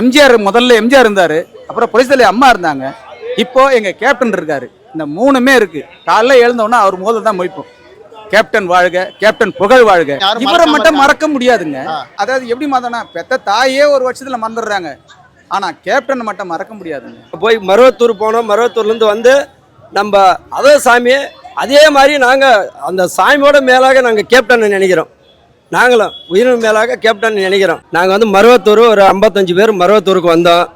எம்ஜிஆர் முதல்ல எம்ஜிஆர் இருந்தாரு அப்புறம் புரட்சித்தலை அம்மா இருந்தாங்க. இப்போ எங்க கேப்டன் இருக்காரு. இந்த மூணுமே இருக்கு. காலைல எழுந்தோன்னா அவர் முதல்ல தான் மொய்ப்போம் கேப்டன் வாழ்க கேப்டன் புகழ் வாழ்க. இவரை மட்டும். மறக்க முடியாதுங்க. அதாவது எப்படி மாத்தனா பெத்த தாயே ஒரு வருஷத்துல மறந்துடுறாங்க. ஆனா கேப்டன் மட்டும் மறக்க முடியாதுங்க. போய் மருவத்தூர் போனோம். மருவத்தூர்லேருந்து வந்து நம்ம அதே சாமி அதே மாதிரி நாங்கள் அந்த சாமியோட மேலாக நாங்கள் கேப்டனை நினைக்கிறோம். நாங்களும் உயிரின் மேலாக கேப்டன் நினைக்கிறோம். நாங்கள் வந்து மருவத்தூர் ஒரு ஐம்பத்தஞ்சு பேர் மருவத்தூருக்கு வந்தோம்.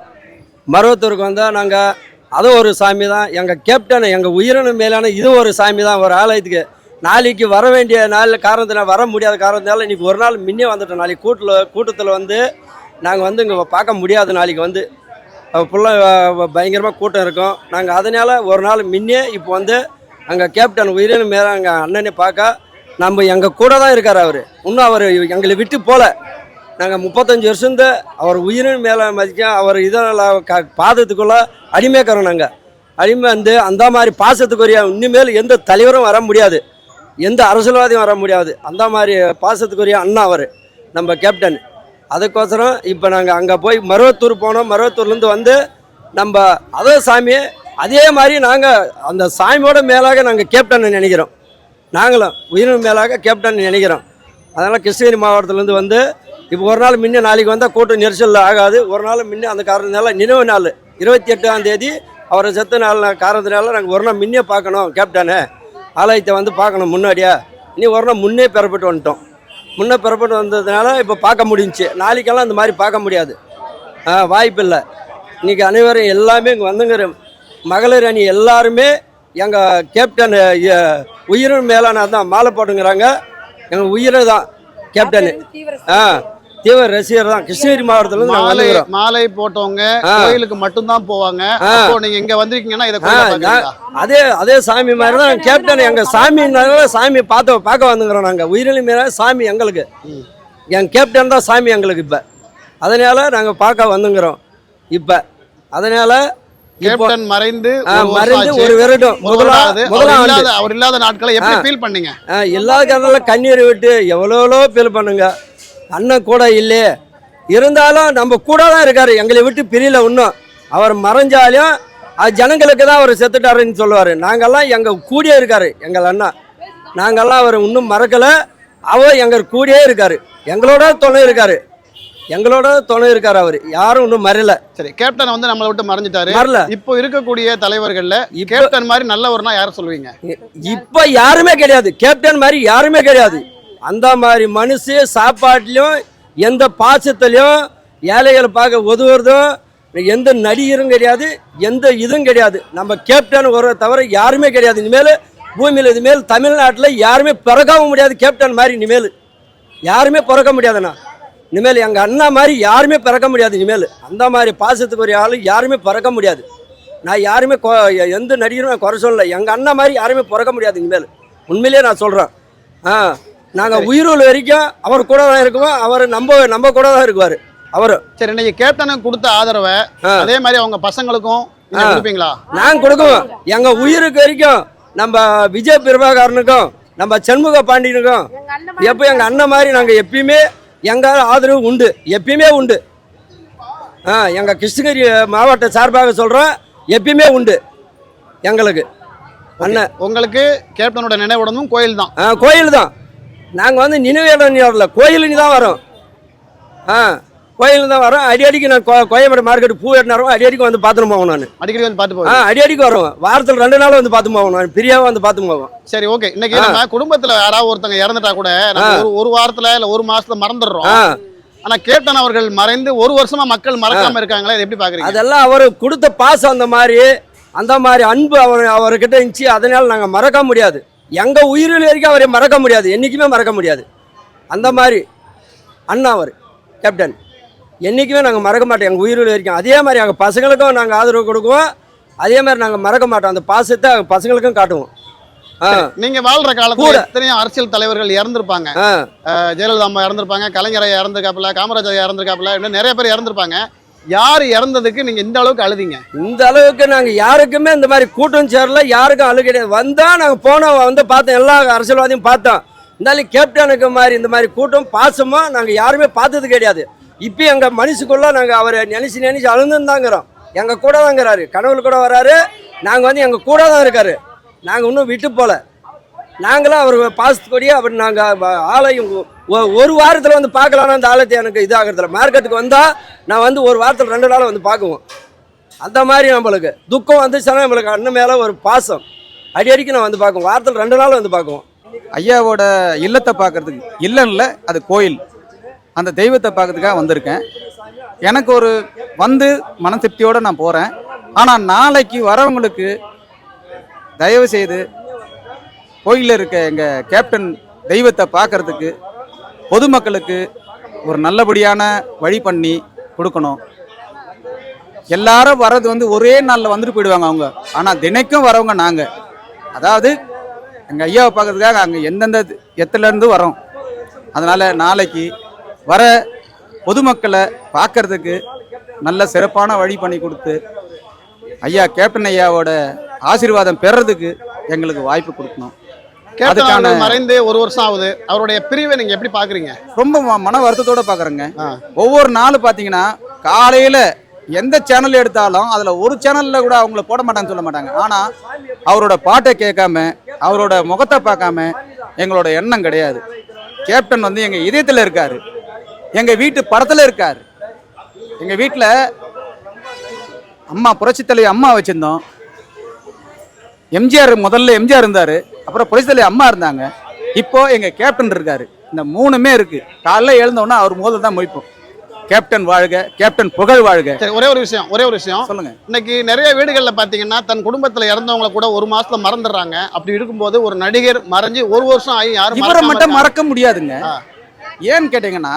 மருவத்தூருக்கு வந்தால் நாங்கள் அதுவும் ஒரு சாமி தான் எங்கள் கேப்டன் எங்கள் உயிரின மேலான இது ஒரு சாமி தான் ஒரு ஆலயத்துக்கு. நாளைக்கு வர வேண்டிய நாள் காரணத்தினால வர முடியாத காரணத்தினால இன்றைக்கி ஒரு நாள் முன்னே வந்துட்டோம். நாளைக்கு கூட்டில் கூட்டத்தில் வந்து நாங்கள் வந்து இங்கே பார்க்க முடியாது நாளைக்கு வந்து. ஃபுல்லாக பயங்கரமாக கூட்டம் இருக்கும். நாங்கள் அதனால் ஒரு நாள் முன்னே இப்போ வந்து அங்கே கேப்டன் உயிரின மேலே அங்கே அண்ணனை பார்க்க நம்ம எங்கள் கூட தான் இருக்கார் அவர். இன்னும் அவர் எங்களை விட்டு போகல நாங்கள் முப்பத்தஞ்சு வருஷம் அவர் உயிரின் மேலே மதிக்க அவர் இதெல்லாம் க பாதத்துக்குள்ளே அடிமைக்கிறோம் நாங்கள் அடிமை வந்து அந்த மாதிரி பாசத்துக்குரிய இனிமேல் எந்த தலைவரும் வர முடியாது. எந்த அரசியல்வாதியும் வர முடியாது. அந்த மாதிரி பாசத்துக்குரிய அண்ணா அவர் நம்ம கேப்டன் அதுக்கோசரம் இப்போ நாங்கள் அங்கே போய் மருவத்தூர் போனோம். மருவத்தூர்லேருந்து வந்து நம்ம அதே சாமி அதே மாதிரி நாங்கள் அந்த சாமியோட மேலாக நாங்கள் கேப்டனை நினைக்கிறோம். நாங்களும் உயிரின் மேலாக கேப்டன் நினைக்கிறோம். அதனால் கிருஷ்ணகிரி மாவட்டத்திலேருந்து வந்து இப்போ ஒரு நாள் முன்ன நாளைக்கு வந்தால் கூட்டம் நெரிசல் ஆகாது. ஒரு நாள் முன்ன அந்த காரணத்தினால நினைவு நாள் இருபத்தி எட்டாம் தேதி அவரை செத்த நாள் காரணத்தினால நாங்கள் ஒரு நாள் முன்னே பார்க்கணும் கேப்டனு. ஆலயத்தை வந்து பார்க்கணும் முன்னாடியே. இனி ஒரு நாள் முன்னே பெறப்பட்டு வந்துட்டோம். முன்னே பெறப்பட்டு வந்ததுனால இப்போ பார்க்க முடிஞ்சுச்சு. நாளைக்கெல்லாம் இந்த மாதிரி பார்க்க முடியாது. வாய்ப்பு இல்லை இன்றைக்கி அனைவரும் எல்லாமே இங்கே வந்துங்கிற மகளிர் அணி எல்லாருமே எங்கள் கேப்டன் அஹ், உயிரின் மேலான தான். மாலை போட்டுங்கிறாங்க. எங்கள் உயிரை தான் கேப்டனு ஆ தீவிர ரசிகர் தான். கிருஷ்ணகிரி மாவட்டத்துலேருந்து நாங்கள் மாலை மாலை போட்டவங்க. கோயிலுக்கு மட்டும்தான் போவாங்க. நீங்க இங்க வந்திருக்கீங்கன்னா இதை அதே அதே சாமி மாதிரி தான் கேப்டன் எங்கள் சாமினால சாமி பார்த்து பார்க்க வந்துங்கிறோம் நாங்கள் உயிரிழி மேலே சாமி எங்களுக்கு. ம். என் கேப்டன் தான் சாமி எங்களுக்கு இப்போ. அதனால நாங்கள் பார்க்க வந்துங்கிறோம் இப்போ. அதனால கேப்டன் மறைந்து மறைந்து. ஒரு வருடம். ஒரு முதலா வருடம் ஆகுது. அவர் இல்லாத இல்லாத நாட்களை எப்படி. ஃபீல் பண்ணீங்க? எல்லா கதையில கண்ணீர் விட்டு எவ்வளோ ஃபீல் பண்ணுங்க. அண்ணன் கூட இல்லையே இருந்தாலும் நம்ம கூட தான் இருக்காரு. எங்களை விட்டு பிரியல இன்னும் அவர் மறைஞ்சாலும் அது ஜனங்களுக்கு தான் அவர் செத்துட்டாருன்னு சொல்லுவார். நாங்கெல்லாம் எங்கள் கூடயே இருக்காரு எங்கள் அண்ணா. நாங்கெல்லாம் அவர் இன்னும் மறக்கலை. அவர் எங்கள் கூடயே இருக்காரு. எங்களோட துணை இருக்காரு. எங்களோட துணை இருக்காரு அவர். யாரும் இன்னும் மறையல. சரி கேப்டன் வந்து நம்மளை விட்டு மறைஞ்சிட்டாரு. மறல இப்போ இருக்கக்கூடிய தலைவர்கள்ல கேப்டன் மாதிரி நல்லவர்னா யார சொல்லுவீங்க? இப்போ யாருமே கிடையாது. கேப்டன் மாதிரி யாருமே கிடையாது. அந்த மாதிரி மனுஷு சாப்பாட்டுலையும் எந்த பாசத்துலையும் ஏழைகளை பார்க்க உதவுறதும் எந்த நடிகரும் கிடையாது எந்த இதுவும் கிடையாது. நம்ம கேப்டன் ஒரு தவிர யாருமே கிடையாது. இனிமேல் பூமியில் இதுமேல் தமிழ்நாட்டில் யாருமே பிறக்கவும் முடியாது கேப்டன் மாதிரி இனிமேல். யாருமே பிறக்க முடியாதுண்ணா. இனிமேல் எங்கள் அண்ணா மாதிரி யாருமே பிறக்க முடியாது இனிமேல். அந்த மாதிரி பாசத்துக்கு ஒரு ஆள் யாருமே பிறக்க முடியாது. நான் யாருமே கொ- எந்த நடிகருமே குறை சொல்லல. எங்கள் அண்ணா மாதிரி யாருமே பிறக்க முடியாது இனிமேல். உண்மையிலேயே நான் சொல்கிறேன் ஆ நாங்கள் உயிரோல் வரைக்கும் அவர் கூட தான் இருக்குவோம். அவர் நம்ம நம்ம கூட தான் இருக்குவார். அவர். சரி இன்னைக்கு கேப்டனுக்கு கொடுத்த ஆதரவை. அதே மாதிரி அவங்க பசங்களுக்கும். கொடுப்பீங்களா? நாங்கள் கொடுக்குவோம். எங்கள் உயிருக்கு வரைக்கும் நம்ம விஜய் பிரபாகரனுக்கும் நம்ம சண்முக பாண்டியனுக்கும் எப்போ எங்கள் அண்ணன் மாதிரி நாங்கள் எப்பயுமே எங்கள் ஆதரவு உண்டு. எப்பயுமே உண்டு. ஆ எங்கள் கிருஷ்ணகிரி மாவட்ட சார்பாக சொல்கிறோம் எப்பயுமே உண்டு. எங்களுக்கு. அண்ணன் உங்களுக்கு கேப்டனோட நினைவிடமும் கோயில் தான் ஆ கோயில் தான் நாங்கள் வந்து நினைவேடம் வரல கோயிலுன்னு தான் வரோம். ஆ. கோயில் தான் வரோம். அடி அடிக்கு நான் கோயம்பேடு மார்க்கெட் பூ எட்டினாரும் அடி அடிக்கு வந்து பார்த்துட்டு போவோம் நான். அடிக்கடி வந்து பார்த்து போவீங்க? அடி அடிக்கு வரோம் வாரத்தில் ரெண்டு நாள் வந்து பார்த்து போவோம் நான். பிரியாவை வந்து பார்த்து போவோம். சரி ஓகே இன்னைக்கு. நம்ம குடும்பத்துல யாராவது ஒருத்தங்க இறந்துட்டா கூட. ஒரு ஒரு வாரத்துல இல்ல ஒரு மாசத்துல மறந்துடுறோம். ஆனா கேப்டன் அவர்கள் மறைந்து ஒரு வருஷமா மக்கள் மறக்காம இருக்காங்களே? எப்படி பாக்குறீங்க? அதெல்லாம் அவர் கொடுத்த பாசம் அந்த மாதிரி அந்த மாதிரி அன்பு அவர் அவர்கிட்ட இருந்துச்சு. அதனால நாங்கள் மறக்க முடியாது. எங்கள் உயிரில் வரைக்கும் அவரை மறக்க முடியாது. என்றைக்குமே மறக்க முடியாது. அந்த மாதிரி அண்ணா அவர் கேப்டன். என்றைக்குமே நாங்கள் மறக்க மாட்டோம். எங்கள் உயிரில் வரைக்கும். அதே மாதிரி எங்கள் பசங்களுக்கும் நாங்கள் ஆதரவு கொடுக்குவோம். அதே மாதிரி நாங்கள் மறக்க மாட்டோம். அந்த பாசத்தை பசங்களுக்கும் காட்டுவோம். நீங்க வாழ்ற காலத்துல. எத்தனையோ அரசியல் தலைவர்கள் இறந்திருப்பாங்க. ஜெயலலிதா அம்மா இறந்திருப்பாங்க கலைஞரை இறந்திருக்காப்புல காமராஜர் இறந்திருக்காப்புல இன்னும் நிறைய பேர் இறந்திருப்பாங்க. யார் இறந்ததுக்கு நீங்க இந்த அளவுக்கு அழுதிங்க? இந்த அளவுக்கு நாங்கள் யாருக்குமே இந்த மாதிரி கூட்டம் சேரல யாருக்கும் அழு கிடையாது. வந்தால் நாங்கள் போனோம் வந்து பார்த்தோம் எல்லா அரசியல்வாதியும் பார்த்தோம். இருந்தாலும் கேப்டனுக்கு மாதிரி இந்த மாதிரி கூட்டம் பாசமாக நாங்கள் யாருமே பார்த்தது கிடையாது. இப்போ எங்கள் மனசுக்குள்ள நாங்கள் அவரை நினைச்சு நினைச்சு அழுந்துருந்தாங்கிறோம். எங்கள் கூட தாங்கிறாரு கனவுல கூட வராரு. நாங்கள் வந்து எங்கள் கூட தான் இருக்காரு. நாங்கள் இன்னும் விட்டு போகல நாங்களும் அவர் பாசத்துக்கூடியே அப்படி நாங்கள் ஆலயம் ஒ- ஒரு வாரத்தில் வந்து பார்க்கலான்னு அந்த ஆலயத்தை எனக்கு இதாகிறதில்ல. மார்க்கெட்டுக்கு வந்தால் நான் வந்து ஒரு வாரத்தில் ரெண்டு நாள் வந்து பார்க்குவோம். அந்த மாதிரி நம்மளுக்கு. துக்கம் வந்துச்சுன்னா நம்மளுக்கு அண்ணன் மேலே ஒரு பாசம். அடி அடிக்கு நான் வந்து பார்க்குவோம். வாரத்தில் ரெண்டு நாள் வந்து பார்க்குவோம். ஐயாவோட இல்லத்தை பார்க்கறதுக்கு. இல்லைன்னு அது கோயில். அந்த தெய்வத்தை பார்க்கறதுக்காக வந்திருக்கேன். எனக்கு ஒரு வந்து மன திருப்தியோடு நான் போகிறேன் ஆனால் நாளைக்கு வரவங்களுக்கு தயவு செய்து கோயிலில் இருக்க எங்கள் கேப்டன் தெய்வத்தை பார்க்கறதுக்கு பொதுமக்களுக்கு ஒரு நல்லபடியான வழி பண்ணி கொடுக்கணும். எல்லாரும் வர்றது வந்து ஒரே நாளில் வந்துட்டு போயிடுவாங்க அவங்க. ஆனால் தினைக்கும் வரவங்க நாங்கள் அதாவது எங்கள் ஐயாவை பார்க்கறதுக்காக அங்கே எந்தெந்த எத்துலேருந்து வரோம் அதனால் நாளைக்கு வர பொதுமக்களை பார்க்கறதுக்கு நல்ல சிறப்பான வழி பண்ணி கொடுத்து ஐயா கேப்டன் ஐயாவோட ஆசீர்வாதம் பெறதுக்கு எங்களுக்கு வாய்ப்பு கொடுக்கணும். கேப்டன் மறைந்து ஒரு வருஷம் ஆகுது. அவருடைய பிரிவை நீங்க எப்படி பாக்குறீங்க ரொம்ப மன வருத்தத்தோட பார்க்குறேங்க. ஆ. ஒவ்வொரு நாளும் பார்த்தீங்கன்னா காலையில் எந்த சேனல் எடுத்தாலும் அதில் ஒரு சேனலில் கூட அவங்கள போட மாட்டாங்கன்னு சொல்ல மாட்டாங்க. ஆனால் அவரோட பாட்டை கேட்காம அவரோட முகத்தை பார்க்காம எங்களோட எண்ணம் கிடையாது. கேப்டன் வந்து எங்கள் இதயத்தில் இருக்கார். எங்கள் வீட்டு படத்தில் இருக்கார். எங்கள் வீட்டில் அம்மா புரட்சித் தலைவி அம்மா வச்சுருந்தோம். எம்ஜிஆர் முதல்ல எம்ஜிஆர் இருந்தார். அப்புறம் புரட்சித் தலைவி அம்மா இருந்தாங்க. இப்போ எங்கள் கேப்டன் இருக்காரு. இந்த மூணுமே இருக்கு. காலைல எழுந்தோன்னா அவர் முதல்ல தான் மொய்ப்போம் கேப்டன் வாழ்க கேப்டன் புகழ் வாழ்க. சரி ஒரே ஒரு விஷயம் ஒரே ஒரு விஷயம். சொல்லுங்க. இன்னைக்கு நிறைய வீடுகள்ல பாத்தீங்கன்னா தன் குடும்பத்துல இறந்தவங்கள கூட ஒரு மாசத்துல மறந்துடுறாங்க. அப்படி இருக்கும்போது ஒரு நடிகர் மறைஞ்சு ஒரு வருஷம் ஆகி யாரும் இவரை மட்டும். மறக்க முடியாதுங்க. ஏன்னு கேட்டிங்கன்னா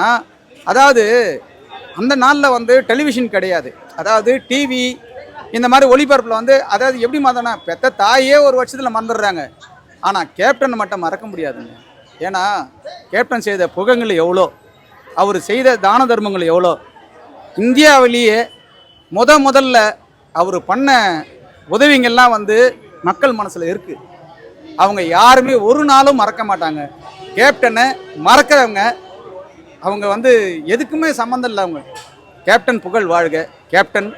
அதாவது அந்த நாளில் வந்து டெலிவிஷன் கிடையாது. அதாவது டிவி இந்த மாதிரி ஒளிபரப்பில் வந்து அதாவது எப்படி மறந்தனா பெத்த தாயே ஒரு வருஷத்தில் மறந்துடுறாங்க. ஆனால் கேப்டன் மட்டும் மறக்க முடியாதுங்க. ஏன்னா கேப்டன் செய்த புகங்கள் எவ்வளோ? அவர் செய்த தான தர்மங்கள் எவ்வளோ? இந்தியாவிலேயே முத முதல்ல அவர் பண்ண உதவிங்கள்லாம் வந்து மக்கள் மனசில் இருக்குது அவங்க யாருமே ஒரு நாளும் மறக்க மாட்டாங்க. கேப்டனை மறக்கிறவங்க அவங்க வந்து எதுக்குமே சம்மந்தம் இல்லை அவங்க. கேப்டன் புகழ் வாழ்க. கேப்டன்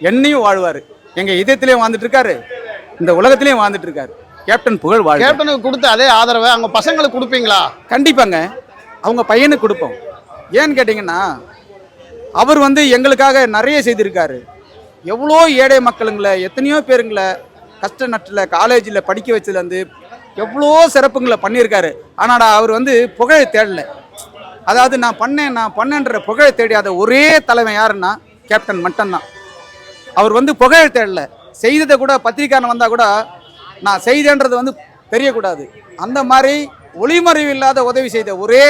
என்னையும் வாழ்வார். எங்கள் இதயத்திலையும் வாழ்ந்துட்டு இருக்காரு. இந்த உலகத்திலையும் வாழ்ந்துட்டு இருக்காரு. கேப்டன் புகழ் வாழ்க. கேப்டனுக்கு கொடுத்த அதே ஆதரவை அவங்க பசங்களுக்கு கொடுப்பீங்களா? கண்டிப்பாங்க. அவங்க பையனுக்கு கொடுப்போம். ஏன்னு கேட்டிங்கன்னா அவர் வந்து எங்களுக்காக நிறைய செய்திருக்காரு. எவ்வளோ ஏழை மக்களுங்களை எத்தனையோ பேருங்களை கஷ்ட நட்டில் காலேஜில் படிக்க வச்சதுலேருந்து எவ்வளோ சிறப்புங்களை பண்ணியிருக்காரு. ஆனால் அவர் வந்து புகழை தேடல. அதாவது நான் பண்ணேன் நான் பண்ணேன்ற புகழை தேடியாத ஒரே தலைவன் யாருன்னா கேப்டன் மட்டன் தான் அவர் வந்து புகழை தேடல. செய்ததை கூட பத்திரிக்காரன் வந்தால் கூட நான் செய்தேன்றது வந்து தெரியக்கூடாது. அந்த மாதிரி ஒளிமறைவு இல்லாத உதவி செய்த ஒரே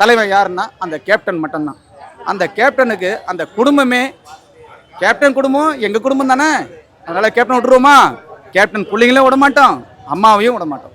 தலைவன் யாருன்னா அந்த கேப்டன் மட்டும்தான். அந்த கேப்டனுக்கு அந்த குடும்பமே கேப்டன் குடும்பம் எங்கள் குடும்பம் தானே? அதனால் கேப்டன் விட்டுருவோமா? கேப்டன் பிள்ளைங்களையும் விட மாட்டோம் அம்மாவையும் விட மாட்டோம்